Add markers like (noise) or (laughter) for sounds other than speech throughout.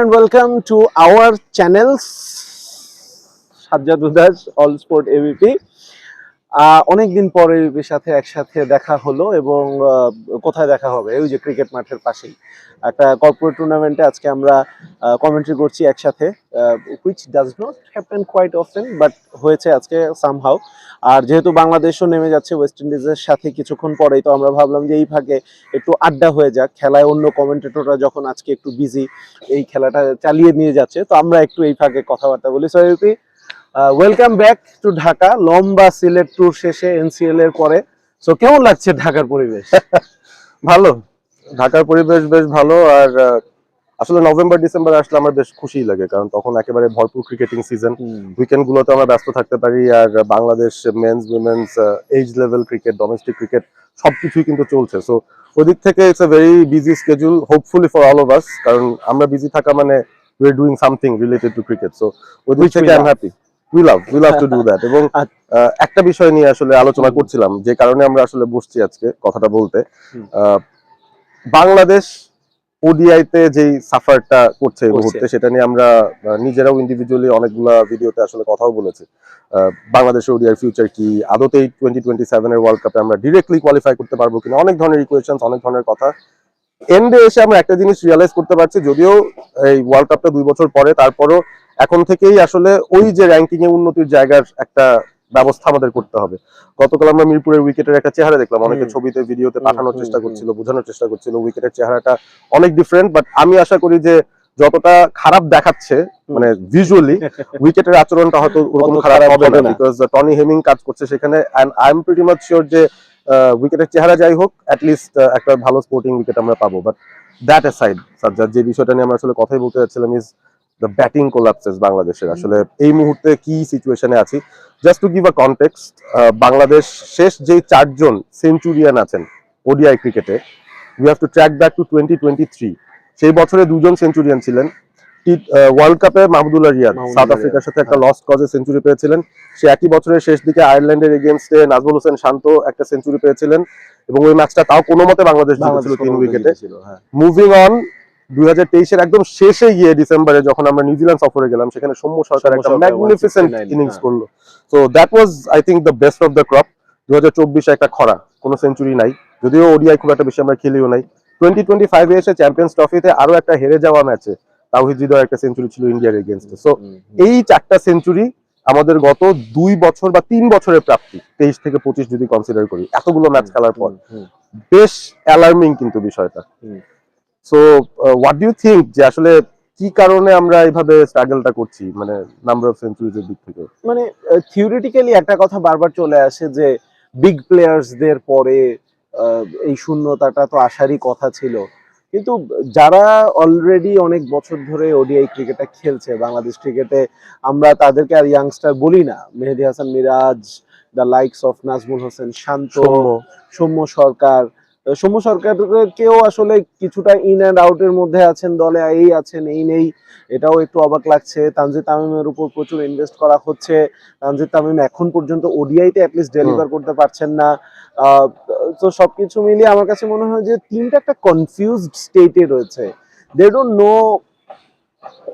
and welcome to our channels. Sajjad Udas, All Sport AVP. অনেকদিন পরে সাথে একসাথে দেখা হলো এবং কোথায় দেখা হবে? ওই যে ক্রিকেট মাঠের পাশেই। একটা কর্পোরেট টুর্নামেন্টে আজকে আমরা কমেন্ট্রি করছি একসাথে which does not happen quite often but হয়েছে আজকে সামহাও আর যেহেতু বাংলাদেশও নেমে যাচ্ছে ওয়েস্ট ইন্ডিজের সাথে কিছুক্ষণ পরেই, তো আমরা ভাবলাম যে এই ফাঁকে একটু আড্ডা হয়ে যাক। খেলায় অন্য কমেন্টেটররা যখন আজকে একটু বিজি এই খেলাটা চালিয়ে নিয়ে যাচ্ছে, তো আমরা একটু এই ফাঁকে কথাবার্তা বলি। সৈপি ওয়েলকাম ব্যাক টু ঢাকা। লম্বা সিলেট ট্যুর শেষে এনসিএল এর পরে। সো কেমন লাগছে ঢাকার পরিবেশ? (laughs) ভালো। ঢাকার পরিবেশ বেশ ভালো। আর আসলে নভেম্বর ডিসেম্বর আসলে আমার বেশ খুশি লাগে। কারণ তখন একেবারে ভরপুর ক্রিকেটিং সিজন উইকেন্ড গুলোতে আমরা ব্যস্ত থাকতে পারি। আর Bangladesh men's women's age level cricket domestic cricket সবকিছুই কিন্তু চলছে। সো ওদিক থেকে it's a very busy schedule hopefully for all of us কারণ আমরা বিজি থাকা মানে we are doing something related to cricket so ওদিক থেকে I am happy we love we love to do that এবং (laughs) আচ্ছা। একটা বিষয় নিয়ে আসলে আলোচনা করছিলাম যে কারণে আমরা আসলে বসছি আজকে কথাটা বলতে। বাংলাদেশ ওডিআইতে যেই সাফারটা করছে এই মুহূর্তে সেটা নিয়ে আমরা নিজেরাও ইন্ডিভিজুয়ালি অনেকগুলা ভিডিওতে আসলে কথাও বলেছি। বাংলাদেশের ওডিআই ফিউচার কি আদতেই টোয়েন্টি টোয়েন্টি সেভেনের ওয়ার্ল্ড কাপে আমরা ডিরেক্টলি কোয়ালিফাই করতে পারব কিনা অনেক ধরনের ইকুয়েশন অনেক ধরনের কথা। এন্ডে এসে আমরা একটা জিনিস রিয়ালাইজ করতে পারছি যদিও এই ওয়ার্ল্ড কাপটা দুই বছর পরে তারপরও এখন থেকেই আসলে ওই যে র্যাঙ্কিং এ উন্নতির জায়গার একটা ব্যবস্থা আমাদের করতে হবে। গতকাল আমরা মিরপুরের উইকেটের একটা চেহারা দেখলাম। অনেকে। ছবিতে ভিডিওতে পাঠানোর চেষ্টা করছিল বোঝানোর চেষ্টা করছিল। উইকেটের চেহারাটা অনেক ডিফারেন্ট বাট আমি আশা করি যে যতটা খারাপ দেখাচ্ছে মানে ভিজুয়ালি উইকেটের আচরণটা হয়তো ওরকম খারাপ হবে না। বিকজ টনি হেমিং কাজ করছে সেখানে and I am pretty much sure যে উইকেটের চেহারা যাই হোক লিস্ট একটা ভালো স্পোর্টিং উইকেট আমরা পাবো। বাট দ্যাট সাইড সাজ্জাদ যে বিষয়টা নিয়ে আমরা আসলে কথাই বলতে যাচ্ছিলাম ইজ দ্য ব্যাটিং কোলাপসেস বাংলাদেশের আসলে এই মুহূর্তে কি সিচুয়েশনে আছি? Just to give a context Bangladesh শেষ যেই চারজন সেঞ্চুরিয়ান আছেন ওডিআই ক্রিকেটে we have to track back to twenty twenty three সেই বছরে দুজন সেঞ্চুরিয়ান ছিলেন। ওয়ার্ল্ড কাপে মাহমুদুল্লাহ রিয়াদ সাউথ আফ্রিকার সাথে একটা। লস্ট কজে সেঞ্চুরি পেয়েছিলেন। সে একই বছরের শেষ দিকে আয়ারল্যান্ডের এগেনস্টে নাজমুল হোসেন শান্ত একটা সেঞ্চুরি পেয়েছিলেন। এবং ওই ম্যাচটা তাও কোনো মতে বাংলাদেশ জিতেছিল তিন উইকেটে মুভিং অন দুই হাজার তেইশের একদম শেষে গিয়ে ডিসেম্বরে যখন আমরা নিউজিল্যান্ড সফরে গেলাম সেখানে সৌম্য সরকার একটা ম্যাগনিফিসেন্ট ইনিংস। করল তো that was I think the best of the crop দু হাজার চব্বিশে একটা খরা কোনো সেঞ্চুরি নাই যদিও ওডিআই খুব একটা বেশি আমরা খেলিও নাই টোয়েন্টি টোয়েন্টি ফাইভে এসে চ্যাম্পিয়ন্স ট্রফিতে আরও একটা হেরে যাওয়া ম্যাচে তাওহিদ হৃদয় একটা সেঞ্চুরি ছিল ইন্ডিয়ার এগেনস্টে সো। এই চারটা সেঞ্চুরি আমাদের গত দুই বছর বা তিন বছরের প্রাপ্তি তেইশ থেকে পঁচিশ যদি কনসিডার করি এতগুলো ম্যাচ খেলার পর। বেশ অ্যালার্মিং কিন্তু বিষয়টা। সো হোয়াট ডু থিঙ্ক যে আসলে কি কারণে আমরা এইভাবে স্ট্রাগলটা করছি? মানে নাম্বার অফ সেঞ্চুরিজের দিক থেকে। মানে থিওরিটিক্যালি একটা কথা বারবার চলে আসে যে বিগ প্লেয়ার্সদের পরে এই শূন্যতাটা তো আসারই কথা ছিল। কিন্তু যারা অলরেডি অনেক বছর ধরে ওডিআই ক্রিকেটটা খেলছে বাংলাদেশ ক্রিকেটে আমরা তাদেরকে আর ইয়াংস্টার বলি না। Mehedi Hasan Miraz the likes of Najmul Hossain Shanto Soumya Sarkar Soumya সরকারকেও আসলে কিছুটা ইন অ্যান্ড আউটের মধ্যে আছেন দলে এই আছেন এই নেই। এটাও একটু অবাক লাগছে। তানজিদ তামিমের উপর প্রচুর ইনভেস্ট করা হচ্ছে। তানজিদ তামিম এখন পর্যন্ত ওডিআইতে অ্যাটলিস্ট ডেলিভার করতে পারছেন না। তো সবকিছু মিলিয়ে আমার কাছে মনে হয় যে টিমটা একটা কনফিউজড স্টেটে রয়েছে। They don't know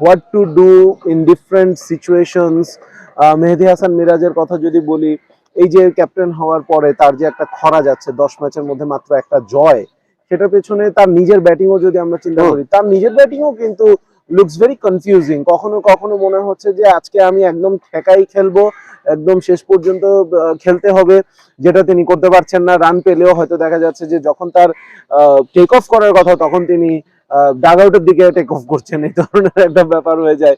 what to do in different situations Mehedi Hasan মিরাজের কথা যদি বলি এই যে ক্যাপ্টেন হওয়ার পরে তার যে একটা খরা যাচ্ছে দশ ম্যাচের মধ্যে মাত্র একটা জয় সেটার পেছনে তার নিজের ব্যাটিংও যদি আমরা চিন্তা করি তার নিজের ব্যাটিংও কিন্তু লুকস ভেরি কনফিউজিং কখনো কখনো মনে হচ্ছে যে আজকে আমি একদম ঠেকাই খেলব একদম শেষ পর্যন্ত খেলতে হবে যেটা তিনি করতে পারছেন না। রান পেলেও হয়তো দেখা যাচ্ছে যে যখন তার টেক অফ করার কথা তখন তিনি ডাগ আউটের দিকে টেক অফ করছেন, এই ধরনের একটা ব্যাপার হয়ে যায়।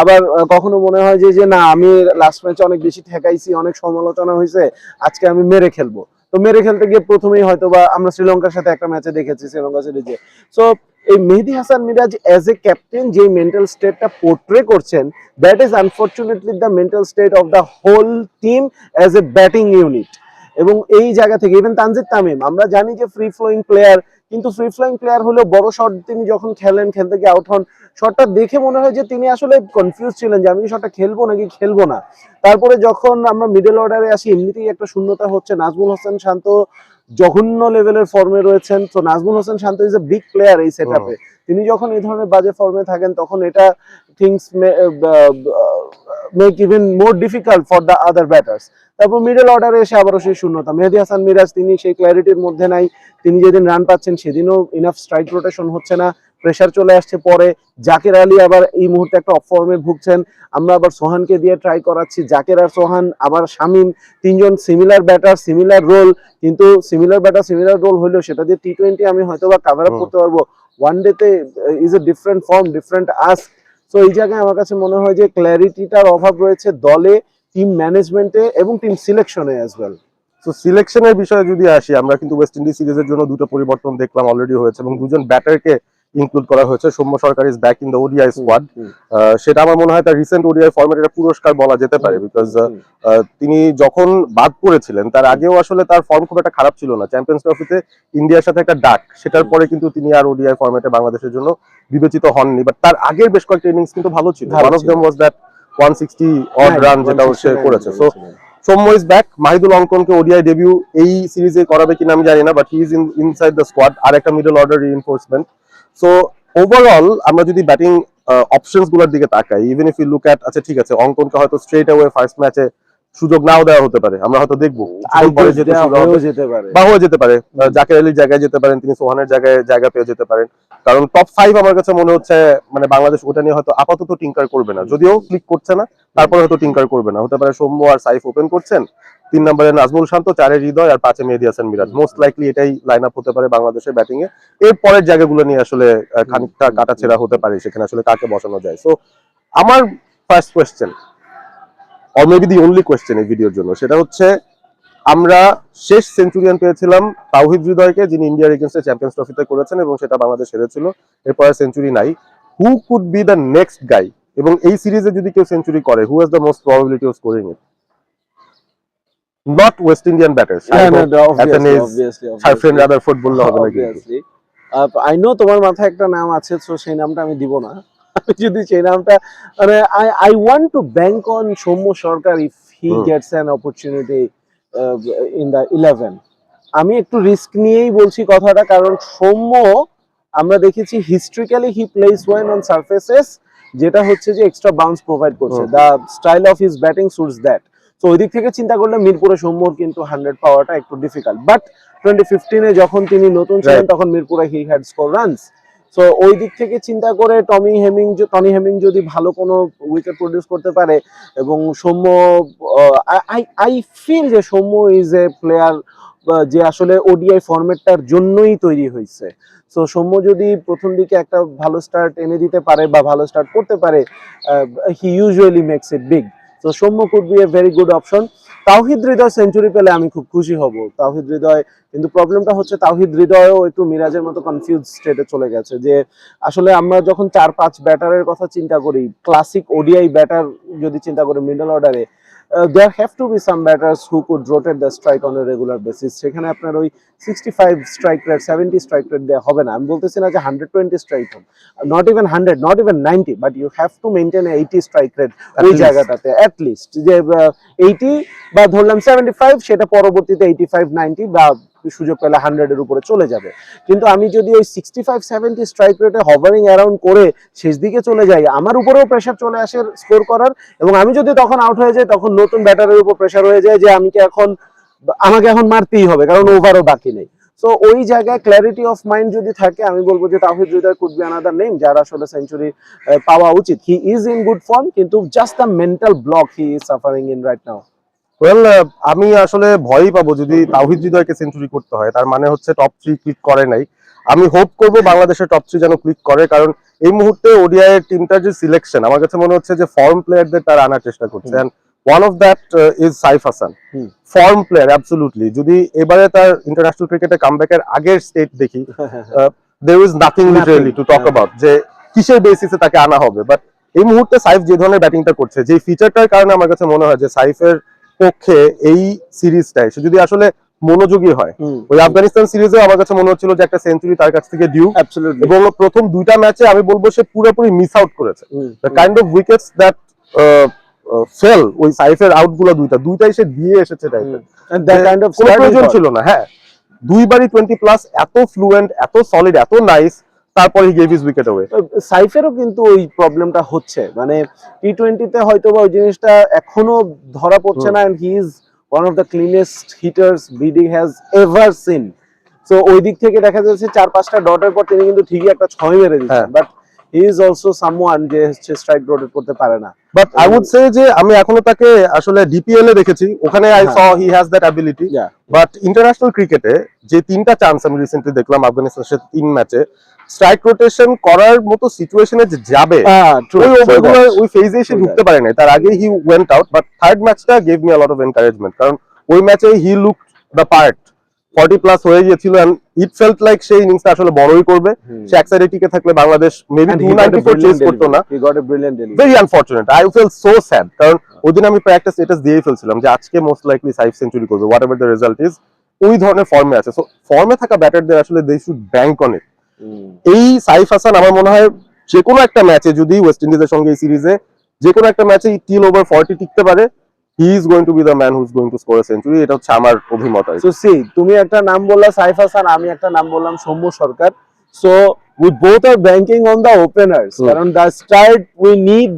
আবার কখনো মনে হয় যে যে না, আমি লাস্ট ম্যাচে অনেক বেশি ঠেকাইছি, অনেক সমালোচনা হয়েছে, আজকে আমি মেরে খেলব। তো মেরে খেলতে গিয়ে প্রথমেই হয়তো বা আমরা শ্রীলঙ্কার সাথে একটা ম্যাচে দেখেছি, শ্রীলঙ্কা সিরিজে সো এই Mehedi Hasan Miraz as a captain যে মেন্টাল স্টেটটা পোর্ট্রে করছেন that is unfortunately the mental state of the whole team as a batting unit এবং এই জায়গা থেকে ইভেন তানজিদ তামিম, আমরা জানি যে ফ্রি ফ্লোয়িং প্লেয়ার কিন্তু ফ্রি ফ্লোয়িং প্লেয়ার হলেও বড় শট তিনি যখন খেলেন খেলতে গিয়ে আউট হন শটটা দেখে মনে হয় যে তিনি আসলে কনফিউজ ছিলেন যে আমি কি শটটা খেলব নাকি খেলব না। তারপরে যখন আমরা মিডল অর্ডারে আসি এমনিতেই একটা শূন্যতা হচ্ছে। নাজমুল হোসেন শান্ত জঘন্য লেভেলের ফর্মে রয়েছেন। তো Najmul Hossain Shanto is a big player এই সেটআপে তিনি যখন এই ধরনের বাজে ফর্মে থাকেন তখন এটা things make even more difficult for the other batters তারপর মিডল অর্ডারে এসে আবারও সেই শূন্যতা। মেহেদি হাসান মিরাজ তিনি সেই ক্ল্যারিটির মধ্যে নাই। তিনি যেদিন রান পাচ্ছেন সেদিনও ইনাফ স্ট্রাইক রোটেশন হচ্ছে না। প্রেশার চলে আসছে পরে। জাকের আলী আবার এই মুহূর্তে একটা অফ ফর্মে ভুগছেন। আমরা আবার সোহানকে দিয়ে ট্রাই করাচ্ছি। জাকের আর সোহান আবার শামিম তিনজন সিমিলার ব্যাটার সিমিলার রোল কিন্তু সিমিলার ব্যাটার সিমিলার রোল হলেও সেটা দিয়ে টি টোয়েন্টি আমি হয়তো বা কাভার আপ করতে পারব। ওয়ান ডেতে is a different form different us তো এই জায়গায় আমার কাছে মনে হয় যে ক্ল্যারিটিটার অভাব রয়েছে দলে টিম ম্যানেজমেন্টে এবং টিম সিলেকশনে অ্যাজ ওয়েল তো সিলেকশনের বিষয়ে যদি আসি, আমরা কিন্তু ওয়েস্ট ইন্ডিজ সিরিজের জন্য দুটো পরিবর্তন দেখলাম অলরেডি হয়েছে এবং দুজন ব্যাটারকে ইনক্লুড করা হয়েছে। Soumya Sarkar is back in the ODI squad সেটা আমার মনে হয় তার রিসেন্ট ওডিআই ফর্মেট একটা পুরস্কার বলা যেতে পারে বিকজ তিনি যখন বাদ পড়েছিলেন তার আগেও আসলে তার ফর্ম খুব একটা খারাপ ছিল না। চ্যাম্পিয়ন্স ট্রফিতে ইন্ডিয়ার সাথে একটা ডাক সেটার পরে কিন্তু তিনি আর ওডিআই ফর্মেটে বাংলাদেশের জন্য বিবেচিত হননি। বাট তার আগের বেশ কয়েকটা ইনিংস কিন্তু ভালো ছিল। One of. Them was that one sixty odd run যেটা ও সে করেছে। So Soumya is back Mahidul অঙ্কনকে ODI debut এই সিরিজে করাবে কিনা আমি জানি না but he is in inside the squad আর একটা middle order reinforcement so overall আমরা যদি ব্যাটিং অপশনসগুলোর দিকে তাকাই even if you look at আচ্ছা ঠিক আছে, অঙ্কনকে হয়তো স্ট্রেট অ্যাওয়ে ফার্স্ট ম্যাচে সুযোগ নাও দেওয়া হতে পারে। আমরা হয়তো দেখব। বা হয়ে যেতে পারে। জাকের আলীর জায়গায় যেতে পারেন তিনি সোহানের জায়গায় জায়গা পেয়ে যেতে পারেন। কারণ টপ ফাইভ আমার কাছে মনে হচ্ছে মানে বাংলাদেশ ওটা নিয়ে হয়তো আপাতত টিঙ্কার করবে না। যদিও ক্লিক করছে না তারপরে হয়তো টিঙ্কার করবে না। হতে পারে সৌম্য আর সাইফ ওপেন করছেন। তিন নম্বরে নাজমুল শান্ত চারে হৃদয় আর পাঁচে মেহেদি হাসান মিরাজ। মোস্ট লাইকলি এটাই লাইন আপ হতে পারে বাংলাদেশের ব্যাটিং এ। এর পরের জায়গাগুলো নিয়ে আসলে খানিকটা কাটাছেড়া হতে পারে। সেখানে আসলে কাকে বসানো যায়। সো আমার first question or maybe the only question এই ভিডিওর জন্য সেটা হচ্ছে আমরা শেষ সেঞ্চুরিয়ান পেয়েছিলাম তাওহিদ হৃদয়কে যিনি ইন্ডিয়ার এগেনস্টে চ্যাম্পিয়ন্স ট্রফিতে করেছেন এবং সেটা বাংলাদেশ হেরেছিল। এরপর সেঞ্চুরি নাই। Who could be the next guy এবং এই সিরিজে যদি কেউ সেঞ্চুরি করে who has the most probability of scoring it not West Indian batters সাইফেন rather football হবে আই নো তোমার মাথায় একটা নাম আছে তো সেই নামটা আমি দিব না। যদি সেই নামটা মানে I I want to bank on Soumya Sarkar if he. Gets an opportunity in the eleven আমি একটু রিস্ক নিয়েই বলছি কথাটা কারণ সৌম্য আমরা দেখেছি historically he plays well on surfaces যেটা হচ্ছে যে এক্সট্রা বাউন্স প্রোভাইড করছে। The style of his batting suits that তো ওই দিক থেকে চিন্তা করলে মিরপুরে সৌম্যর কিন্তু হান্ড্রেড পাওয়াটা একটু ডিফিকাল্ট বাট টোয়েন্টি ফিফটিনে যখন তিনি নতুন ছিলেন তখন মিরপুরে he had score runs so ওই দিক থেকে চিন্তা করে টমি হেমিং টনি হেমিং যদি ভালো কোনো উইকেট প্রডিউস করতে পারে এবং সৌম্য আই আই ফিল যে সৌম্য ইজ এ প্লেয়ার যে আসলে ওডিআই ফরম্যাটটার জন্যই তৈরি হয়েছে। সো সৌম্য যদি প্রথম দিকে একটা ভালো স্টার্ট এনে দিতে পারে বা ভালো স্টার্ট করতে পারে he usually makes it big তো Soumya could be a very good option Towhid Hridoy century পেলে আমি খুব খুশি হব। তাওহিদ হৃদয়, কিন্তু প্রবলেমটা হচ্ছে তাওহিদ হৃদয়ও একটু মিরাজের মতো কনফিউজ স্টেটে চলে গেছে যে আসলে আমরা যখন চার পাঁচ ব্যাটারের কথা চিন্তা করি ক্লাসিক ওডিআই ব্যাটার যদি চিন্তা করি মিডল অর্ডারে there have to be some batters who could rotate the strike on a regular basis সেখানে আপনার ওই sixty five strike rate seventy strike rate দেওয়া হবে না। আমি বলতেছি না যে হান্ড্রেড টোয়েন্টি স্ট্রাইক হোক not even hundred not even ninety but you have to maintain eighty strike rate ওই জায়গাটাতে অ্যাট লিস্ট যে এইটি বা ধরলাম সেভেন্টি ফাইভ সেটা পরবর্তীতে এইটি ফাইভ নাইনটি বা সুযোগ পেলে হান্ড্রেডের উপরে চলে যাবে। কিন্তু আমি যদি ওই সিক্সটি ফাইভ সেভেন্টি স্ট্রাইক রেটে হভারিং অ্যারাউন্ড করে শেষ দিকে চলে যাই, আমার উপরেও প্রেশার চলে আসে স্কোর করার। এবং আমি যদি তখন আউট হয়ে যাই, তখন নতুন ব্যাটারের উপর প্রেশার হয়ে যায় যে আমি কি এখন, আমাকে এখন মারতেই হবে, কারণ ওভারও বাকি নেই। সো ওই জায়গায় ক্ল্যারিটি অফ মাইন্ড যদি থাকে, আমি বলব যে Towhid Hridoy could be another name যার আসলে সেঞ্চুরি পাওয়া উচিত। He is in good form কিন্তু just the mental block he is suffering in right now well আমি আসলে ভয়ই পাবো যদি তাওহিদ হৃদয়কে সেঞ্চুরি করতে হয়। তার মানে হচ্ছে টপ থ্রি ক্লিক করে নাই। আমি হোপ করব বাংলাদেশের টপ থ্রি যেন ক্লিক করে কারণ এই মুহূর্তে ওডিআই টিমটার যে সিলেকশন আমার কাছে মনে হচ্ছে যে ফর্ম প্লেয়ারদের তারা আনার চেষ্টা করছে। One of that is Saif Hasan. Form player absolutely যদি এবারে তার ইন্টারন্যাশনাল ক্রিকেটে কামব্যাকের আগের স্টেট দেখি there is nothing literally to talk. About যে কিসের বেসিসে তাকে আনা হবে। বাট এই মুহূর্তে সাইফ যে ধরনের ব্যাটিংটা করছে যে ফিচারটার কারণে আমার কাছে মনে হয় যে সাইফের পক্ষে এই সিরিজটায় সে যদি আসলে মনোযোগী হয় ওই আফগানিস্তান সিরিজে আমার কাছে মনে হচ্ছিল যে একটা সেঞ্চুরি তার কাছ থেকে ডিউ এবং প্রথম দুইটা ম্যাচে আমি বলব সে পুরোপুরি মিস আউট করেছে। Kind of wickets that fell ওই সাইফের আউটগুলো দুইটা দুইটাই সে দিয়ে এসেছে কোনো প্রয়োজন ছিল না হ্যাঁ। দুইবারই টোয়েন্টি প্লাস এত ফ্লুয়েন্ট এত সলিড এত নাইস তারপরে গেভ ইজ উইকেট অ্যাওয়ে সাইফেরও কিন্তু ওই প্রবলেমটা হচ্ছে। মানে টি টোয়েন্টিতে হয়তো বা ওই জিনিসটা এখনও ধরা পড়ছে না and he is one of the cleanest hitters BD has ever seen so ওই দিক থেকে দেখা যাচ্ছে চার পাঁচটা ডটের পর তিনি কিন্তু ঠিকই একটা ছয় মেরে দিচ্ছেন। হ্যাঁ। But he is also someone যে হচ্ছে স্ট্রাইক রোটেট করতে পারে না। বাট আই উড সে যে আমি এখনও তাকে আসলে ডিপিএল এ দেখেছি। ওখানে I saw. He has that ability but international ক্রিকেটে যে তিনটা চান্স আমি রিসেন্টলি দেখলাম আফগানিস্তানের সাথে তিন ম্যাচে স্ট্রাইক রোটেশন করার মতো সিচুয়েশনে যে যাবে হ্যাঁ ওই ওভারগুলো ওই ফেজে এসে ঢুকতে পারে নাই। তার আগে he went out but third ম্যাচটা gave me lot of encouragement কারণ ওই ম্যাচে he look the part forty plus হয়ে গিয়েছিল ইট ফেল্ট লাইক সেই ইনিংসটা আসলে বড়ই করবে। সে এক সাইডে টিকে থাকলে Bangladesh maybe two ninety four chase করতো না। Very unfortunate I feel so sad কারণ ওই দিন আমি প্রায় একটা স্টেটাস দিয়েই ফেলছিলাম যে আজকে মোস্ট লাইকলি সাইভ সেঞ্চুরি করবে whatever the result is ওই ধরনের ফর্মে আছে। সো ফর্মে থাকা ব্যাটারদের আসলে they should bank on it এই সাইফ হাসান আমার মনে হয় যে কোনো একটা ম্যাচে যদি ওয়েস্ট ইন্ডিজের সঙ্গে এই সিরিজে যে কোনো একটা ম্যাচে টিল ওভার ফর্টি টিকতে পারে he is going to be the man who is going to score century এটা হচ্ছে আমার অভিমত আর সো সি তুমি একটা নাম বললা সাইফ হাসান আমি একটা নাম বললাম Soumya Sarkar. So we both are banking on the openers কারণ দ্য স্টার্ট উই নিড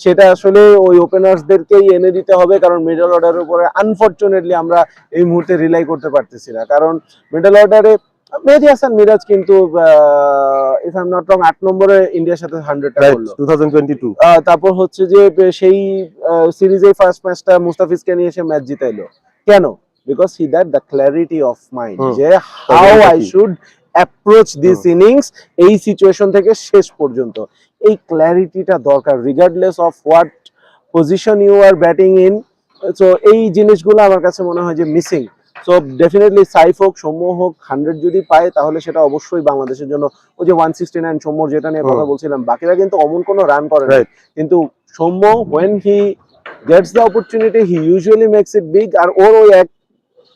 সেটা আসলে ওই ওপেনার্সদেরকেই এনে দিতে হবে কারণ মিডল অর্ডারের উপরে আনফরচুনেটলি আমরা এই মুহূর্তে রিলাই করতে পারতেছি না। কারণ মিডল অর্ডারে মেহেদি হাসান মিরাজ কিন্তু if I am not wrong আট নম্বরে ইন্ডিয়ার সাথে হান্ড্রেডটা করল। টু তারপর হচ্ছে যে সেই সিরিজে ফার্স্ট ম্যাচটা মুস্তাফিজকে নিয়ে এসে ম্যাচ জিতাইলো। কেন? Because he that the clarity of mind যে how I should approach this innings এই সিচুয়েশন থেকে শেষ পর্যন্ত। এই ক্ল্যারিটিটা দরকার regardless of what position you are batting in so এই জিনিসগুলো আমার কাছে মনে হয় যে মিসিং সো ডেফিনেটলি সাইফ হোক সৌম্য হোক হান্ড্রেড যদি পায় তাহলে সেটা অবশ্যই বাংলাদেশের জন্য ওই যে ওয়ান সিক্সটি নাইন সৌম্যর যেটা নিয়ে কথা বলছিলাম বাকিরা কিন্তু অমন কোনো রান করে না। কিন্তু Soumya when he gets the opportunity he usually makes it big আর ওর ওই এক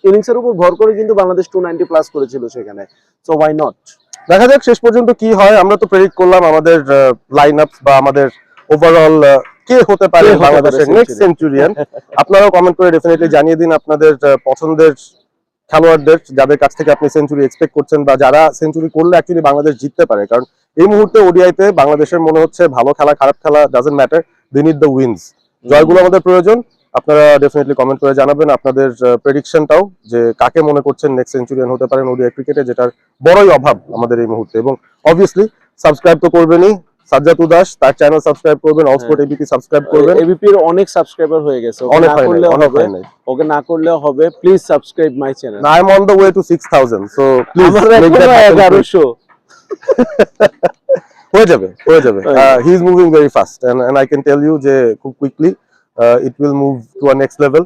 ইনিংসের উপর ভর করে কিন্তু বাংলাদেশ টু নাইনটি প্লাস করেছিল সেখানে। সো ওয়াই নট দেখা যাক শেষ পর্যন্ত কি হয়। আমরা তো প্রেডিক্ট করলাম আমাদের লাইন আপ বা আমাদের ওভারঅল কে হতে পারে বাংলাদেশের নেক্সট সেঞ্চুরিয়ান আপনারাও কমেন্ট করে ডেফিনেটলি জানিয়ে দিন আপনাদের পছন্দের খেলোয়াড়দের যাদের কাছ থেকে আপনি সেঞ্চুরি এক্সপেক্ট করছেন বা যারা সেঞ্চুরি করলে অ্যাকচুয়ালি বাংলাদেশ জিততে পারে। কারণ এই মুহূর্তে ওডিআইতে বাংলাদেশের মনে হচ্ছে ভালো খেলা খারাপ খেলা doesn't matter they need the wins জয়গুলো আমাদের প্রয়োজন আপনারা ডেফিনেটলি কমেন্ট করে জানাবেন আপনাদের প্রেডিকশনটাও যে কাকে মনে করছেন নেক্সট সেঞ্চুরিয়ান হতে পারেন ওডিআই ক্রিকেটে যেটার বড়ই অভাব আমাদের এই মুহূর্তে। এবং অবভিয়াসলি সাবস্ক্রাইব তো করবেনই সাজ্জাদ উদাস তার চ্যানেল সাবস্ক্রাইব করবেন অক্সফোর্ড এবিপি সাবস্ক্রাইব করবেন। এবিপির অনেক সাবস্ক্রাইবার হয়ে গেছে অনেক অনেক হবে। ওকে না করলেও হবে please subscribe my channel I am on the way to six thousand so please আমার এখনও এগারোশো। (laughs) হয়ে যাবে হয়ে যাবে। He is moving very fast and I can tell you যে খুব quickly it will move to a next level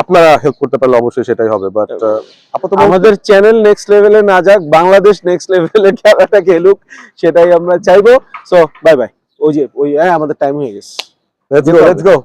আপনারা হেল্প করতে পারলে অবশ্যই সেটাই হবে বাট আপাতত আমাদের চ্যানেল নেক্সট লেভেলে না যাক বাংলাদেশ নেক্সট লেভেলে খেলাটা খেলুক সেটাই আমরা চাইব। সো বাই বাই ওই যে ওই হ্যাঁ আমাদের টাইম হয়ে গেছে। Let's go let's go